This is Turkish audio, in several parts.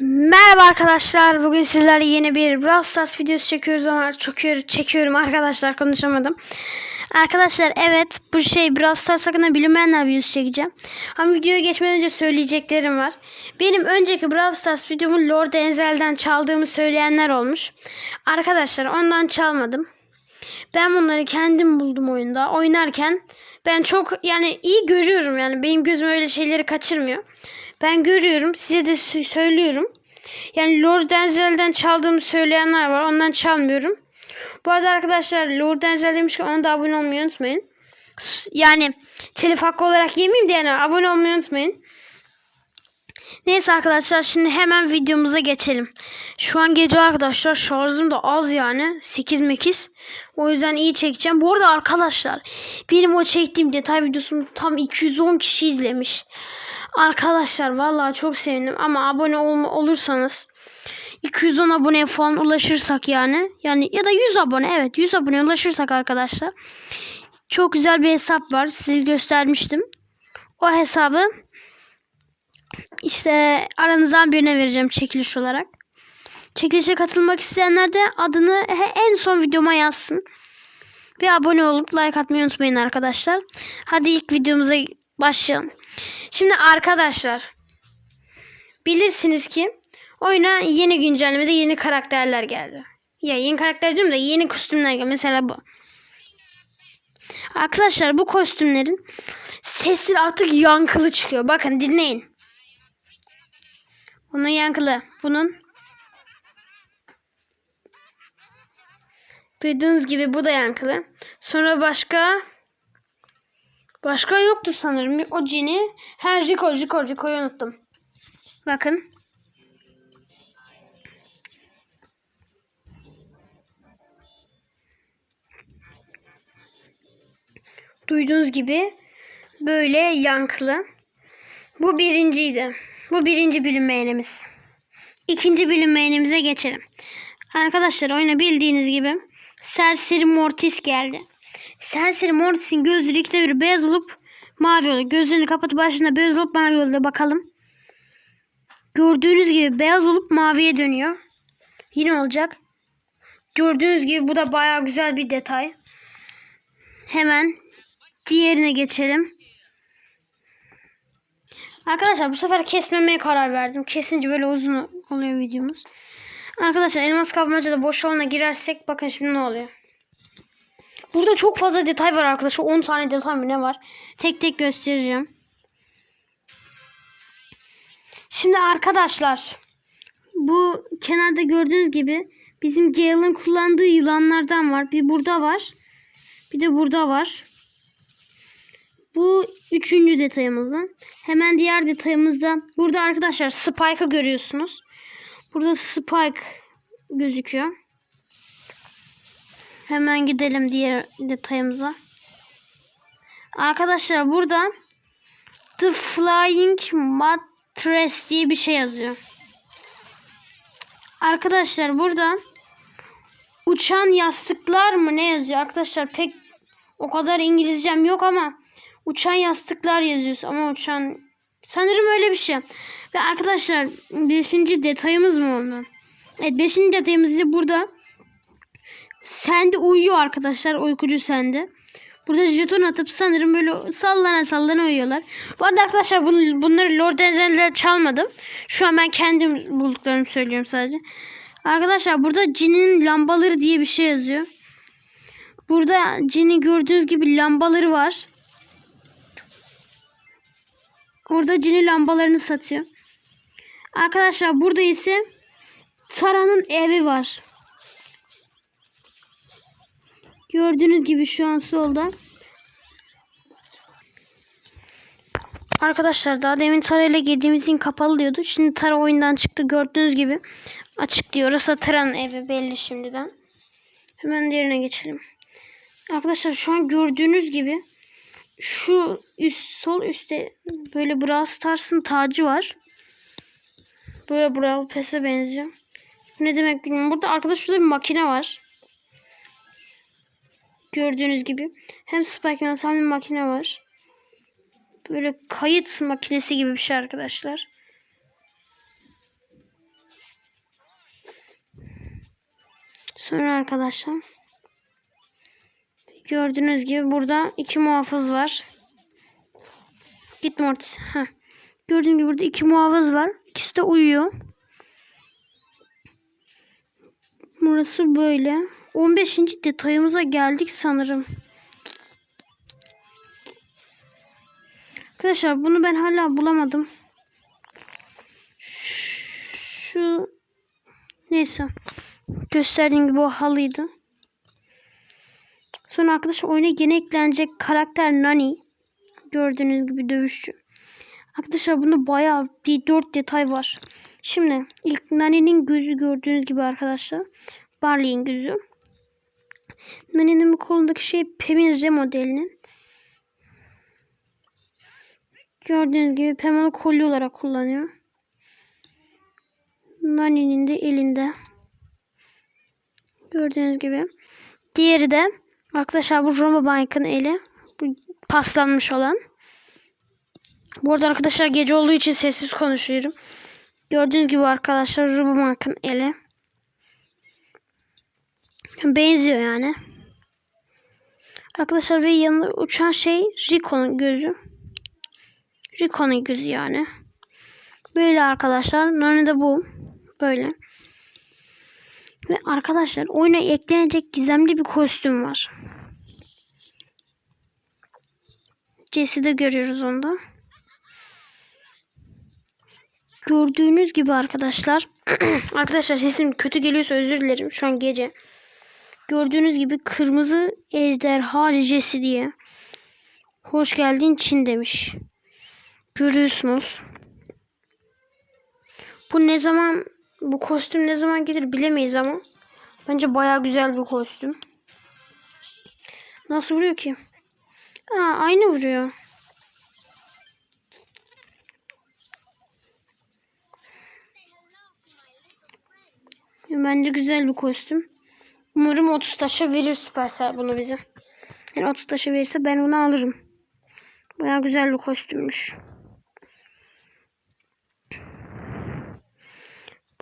Merhaba arkadaşlar. Bugün sizlerle yeni bir Brawl Stars videosu çekiyoruz ama çekiyorum, çekiyorum arkadaşlar konuşamadım. Arkadaşlar evet bu şey Brawl Stars hakkında bilinmeyenler videosu çekeceğim. Ama videoya geçmeden önce söyleyeceklerim var. Benim önceki Brawl Stars videomu Lord Enzel'den çaldığımı söyleyenler olmuş. Arkadaşlar ondan çalmadım. Ben bunları kendim buldum oyunda. Oynarken ben çok yani iyi görüyorum yani benim gözüm öyle şeyleri kaçırmıyor. Ben görüyorum size de sö- söylüyorum. Yani Lord Denzel'den çaldığımı söyleyenler var. Ondan çalmıyorum. Bu arada arkadaşlar Lord Denzel demiş ki ona da abone olmayı unutmayın. Yani telif hakkı olarak yemeyeyim de yani abone olmayı unutmayın. Neyse arkadaşlar şimdi hemen videomuza geçelim. Şu an gece arkadaşlar şarjım da az yani 8 mekiz. O yüzden iyi çekeceğim. Bu arada arkadaşlar benim o çektiğim detay videosunu tam 210 kişi izlemiş. Arkadaşlar vallahi çok sevindim ama abone olma, olursanız 210 aboneye falan ulaşırsak yani yani ya da 100 abone evet 100 abone ulaşırsak arkadaşlar çok güzel bir hesap var size göstermiştim. O hesabı işte aranızdan birine vereceğim çekiliş olarak. Çekilişe katılmak isteyenler de adını en son videoma yazsın. Ve abone olup like atmayı unutmayın arkadaşlar. Hadi ilk videomuza başlayalım. Şimdi arkadaşlar bilirsiniz ki oyuna yeni güncellemede yeni karakterler geldi. Ya yeni karakter diyorum da yeni kostümler geldi. Mesela bu. Arkadaşlar bu kostümlerin sesleri artık yankılı çıkıyor. Bakın dinleyin. Bunun yankılı. Bunun Duyduğunuz gibi bu da yankılı. Sonra başka başka yoktu sanırım. O cini her Rico Rico Rico'yu unuttum. Bakın. Duyduğunuz gibi böyle yankılı. Bu birinciydi. Bu birinci bilinmeyenimiz. İkinci bilinmeyenimize geçelim. Arkadaşlar oyuna bildiğiniz gibi Serseri Mortis geldi. Serseri Mortis'in gözleri ikide bir beyaz olup mavi oluyor. Gözlerini kapatıp başında beyaz olup mavi oluyor. Bakalım. Gördüğünüz gibi beyaz olup maviye dönüyor. Yine olacak. Gördüğünüz gibi bu da baya güzel bir detay. Hemen diğerine geçelim. Arkadaşlar bu sefer kesmemeye karar verdim. Kesince böyle uzun oluyor videomuz. Arkadaşlar elmas kapmacada boş alana girersek bakın şimdi ne oluyor. Burada çok fazla detay var arkadaşlar. 10 tane detay mı ne var? Tek tek göstereceğim. Şimdi arkadaşlar bu kenarda gördüğünüz gibi bizim Gale'ın kullandığı yılanlardan var. Bir burada var. Bir de burada var. Bu üçüncü detayımızdan. Hemen diğer detayımızda burada arkadaşlar Spike'ı görüyorsunuz. Burada Spike gözüküyor. Hemen gidelim diğer detayımıza. Arkadaşlar burada The Flying Mattress diye bir şey yazıyor. Arkadaşlar burada uçan yastıklar mı ne yazıyor? Arkadaşlar pek o kadar İngilizcem yok ama uçan yastıklar yazıyor ama uçan sanırım öyle bir şey. Ve arkadaşlar 5. detayımız mı oldu? Evet 5. detayımız da burada. Sende uyuyor arkadaşlar. Uykucu sende. Burada jeton atıp sanırım böyle sallana sallana uyuyorlar. Bu arada arkadaşlar bun- bunları Lord Enzel'de çalmadım. Şu an ben kendim bulduklarımı söylüyorum sadece. Arkadaşlar burada cinin lambaları diye bir şey yazıyor. Burada cinin gördüğünüz gibi lambaları var. Orada cini lambalarını satıyor. Arkadaşlar burada ise Tara'nın evi var. Gördüğünüz gibi şu an solda. Arkadaşlar daha demin Tara ile girdiğimiz için kapalı diyordu. Şimdi Tara oyundan çıktı. Gördüğünüz gibi açık diyor. Orası Tara'nın evi belli şimdiden. Hemen diğerine geçelim. Arkadaşlar şu an gördüğünüz gibi şu üst sol üstte böyle Brawl Stars'ın tacı var. Böyle Brawl Pass'e benziyor. Ne demek bilmiyorum. Burada arkadaş şurada bir makine var. Gördüğünüz gibi hem Spike'ın hem bir makine var. Böyle kayıt makinesi gibi bir şey arkadaşlar. Sonra arkadaşlar gördüğünüz gibi burada iki muhafız var. Git Mortis. Heh. Gördüğünüz gibi burada iki muhafız var. İkisi de uyuyor. Burası böyle. 15. detayımıza geldik sanırım. Arkadaşlar bunu ben hala bulamadım. Şu neyse. Gösterdiğim gibi o halıydı. Sonra arkadaşlar oyuna yeni eklenecek karakter Nani. Gördüğünüz gibi dövüşçü. Arkadaşlar bunda bayağı bir 4 detay var. Şimdi ilk Nani'nin gözü gördüğünüz gibi arkadaşlar. Barley'in gözü. Nani'nin bu kolundaki şey Pem'in modelinin. Gördüğünüz gibi Pem onu kolye olarak kullanıyor. Nani'nin de elinde. Gördüğünüz gibi. Diğeri de arkadaşlar bu Roma Bank'ın eli. Bu paslanmış olan. Bu arada arkadaşlar gece olduğu için sessiz konuşuyorum. Gördüğünüz gibi arkadaşlar Roma Bank'ın eli. Benziyor yani. Arkadaşlar ve yanında uçan şey Rico'nun gözü. Rico'nun gözü yani. Böyle arkadaşlar. Nani de bu. Böyle. Ve arkadaşlar oyuna eklenecek gizemli bir kostüm var. Jesse'de görüyoruz onda. Gördüğünüz gibi arkadaşlar. arkadaşlar sesim kötü geliyorsa özür dilerim. Şu an gece. Gördüğünüz gibi kırmızı ejderha Jesse diye. Hoş geldin Çin demiş. Görüyorsunuz. Bu ne zaman bu kostüm ne zaman gelir bilemeyiz ama bence baya güzel bir kostüm. Nasıl vuruyor ki? Aa, aynı vuruyor. Bence güzel bir kostüm. Umarım 30 taşa verir Supercell bunu bize. Yani 30 taşa verirse ben bunu alırım. Baya güzel bir kostümmüş.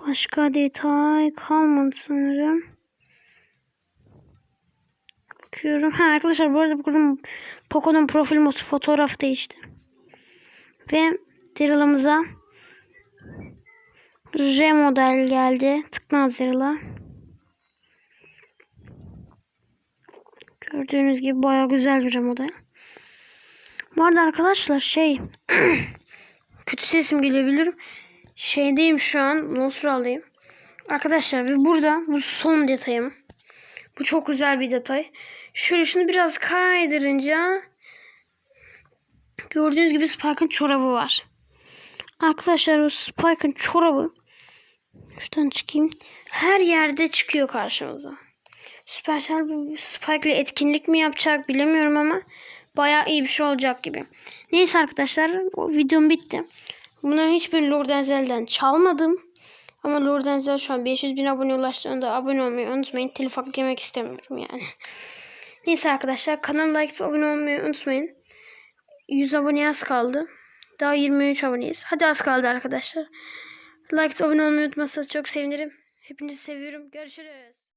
Başka detay kalmadı sanırım. Bakıyorum. Ha arkadaşlar bu arada bugün Poco'nun profil fotoğraf değişti. Ve Daryl'ımıza R model geldi. Tıknaz Daryl'a. Gördüğünüz gibi baya güzel bir model. Bu arada arkadaşlar şey kötü sesim gelebilir. Şeydeyim şu an. Nosral'dayım. Arkadaşlar ve burada bu son detayım. Bu çok güzel bir detay. Şöyle şunu biraz kaydırınca gördüğünüz gibi Spike'ın çorabı var. Arkadaşlar o Spike'ın çorabı şuradan çıkayım. Her yerde çıkıyor karşımıza. Supercell Spike ile etkinlik mi yapacak bilemiyorum ama bayağı iyi bir şey olacak gibi. Neyse arkadaşlar o videom bitti. Bunların hiçbirini Lord Enzel'den çalmadım. Ama Lord Enzel şu an 500 bin abone ulaştığında abone olmayı unutmayın. Telif hakkı yemek istemiyorum yani. Neyse arkadaşlar kanala like abone olmayı unutmayın. 100 abone az kaldı. Daha 23 aboneyiz. Hadi az kaldı arkadaşlar. Like abone olmayı unutmazsanız çok sevinirim. Hepinizi seviyorum. Görüşürüz.